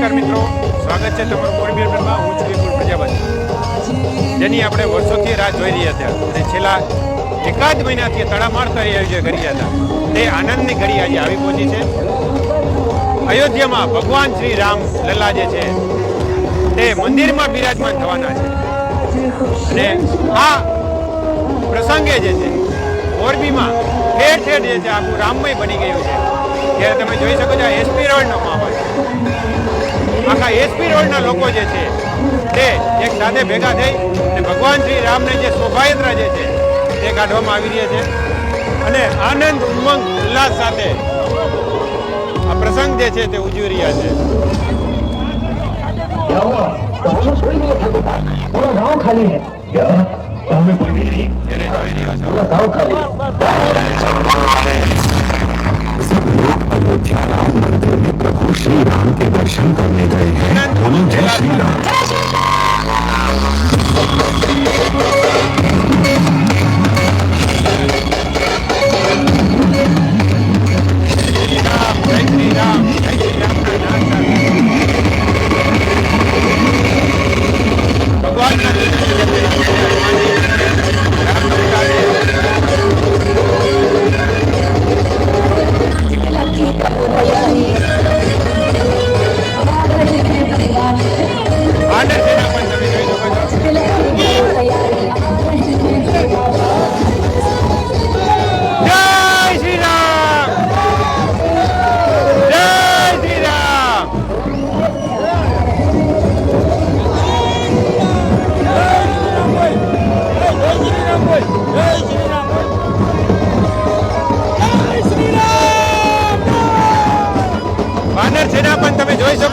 નમસ્કાર મિત્રો. સ્વાગત છે તમારું મોરબી અરબનમાં હું છું વિપુલ પ્રજાપતિ. જેની આપણે વર્ષોથી રાહ જોઈ રહ્યા હતા. અને છેલ્લા એકાદ મહિનાથી તડામાર કરી જે ઘડી હતા, તે આનંદની ઘડી આજે આવી પહોંચી છે. અયોધ્યામાં ભગવાન શ્રી રામ લલ્લા જે છે, તે મંદિરમાં બિરાજમાન થવાના છે. અને આ પ્રસંગે જે છે, મોરબીમાં ઠેર ઠેર જે છે, આખું રામમય બની ગયું છે. ત્યારે તમે જોઈ શકો છો એસપી રોડનો માહોલ. આખા એસપી રોડના લોકો જે છે, તે એક સાથે ભેગા થઈ અને ભગવાન શ્રી રામને જે શોભાયાત્રા જે છે, તે કાઢવામાં આવી રહી છે. અને આનંદ, ઉમંગ, ઉલ્લાસ સાથે આ પ્રસંગ જે છે, તે ઉજવી રહ્યા છે. क्या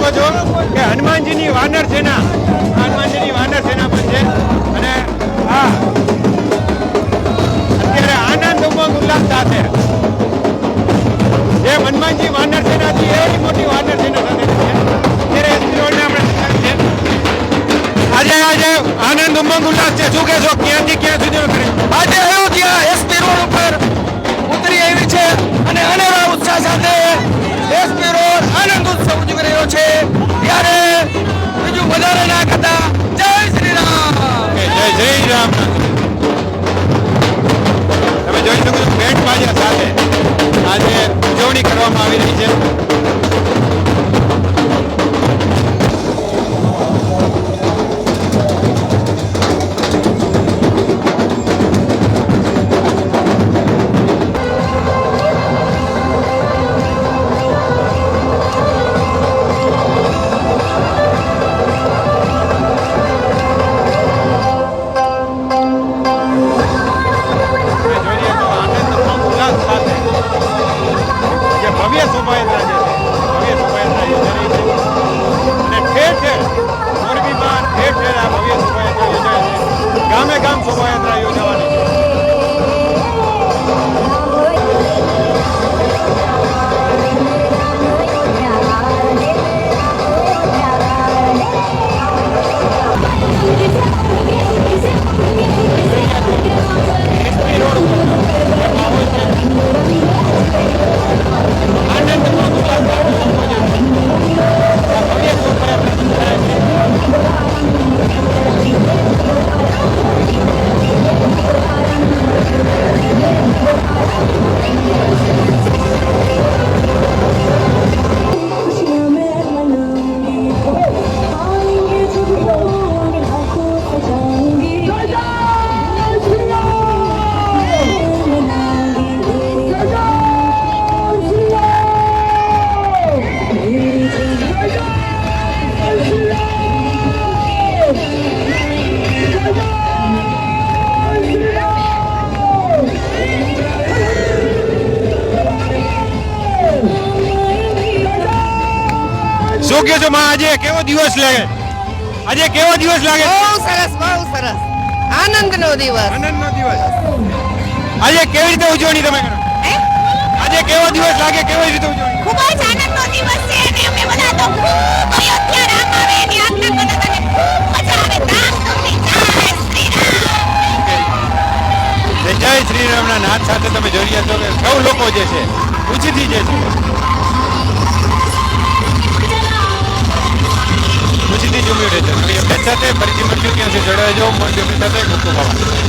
શકો છો કે હનુમાનજીની વાનર સેના. હનુમાનજીની વાનર સેના પણ છે. અને હા, અત્યારે આનંદ ઉમંગ ઉલ્લાસ સાથે. જે હનુમાનજી વાનર સેના છે એવી મોટી વાનર સેના સાથે છે. આજે આજે આનંદ ઉમંગ ઉલ્લાસ છે. શું કહેશો? ક્યાંથી ક્યાં સુધી રહ્યો છે ત્યારે બીજું વધારે ના કરતા જય શ્રી રામ. જય જય રામ. તમે જોઈ શકો છો બેન્ડ બાજા સાથે આજે ઉજવણી કરવામાં આવી રહી છે. में काम सोभायात्रा योजना શું કહો છો માં આજે કેવો દિવસ લાગે આજે કેવો દિવસ લાગે? બહુ સરસ બહુ સરસ. આનંદનો દિવસ. આનંદનો દિવસ. આજે કેવી રીતે ઉજવણી તમે કરો? આજે કેવો દિવસ લાગે કેવી રીતે ઉજવણી? ખૂબ જ આનંદનો દિવસ છે અને અમે બધા તો ખૂબ અયોધ્યા રામ આવે એની આજ્ઞા કરતા અને ખૂબ મજા આવે. ધામધૂમથી જય શ્રી રામ. જય જય શ્રી રામના નાદ સાથે તમે જોઈ રહ્યા છો કે સૌ લોકો જે છે ઉછીથી જે છે. સાથે ફરીથી મળશું ત્યાં સુધી જોડાઈ જાઓ. અપડેટ સાથે બાબા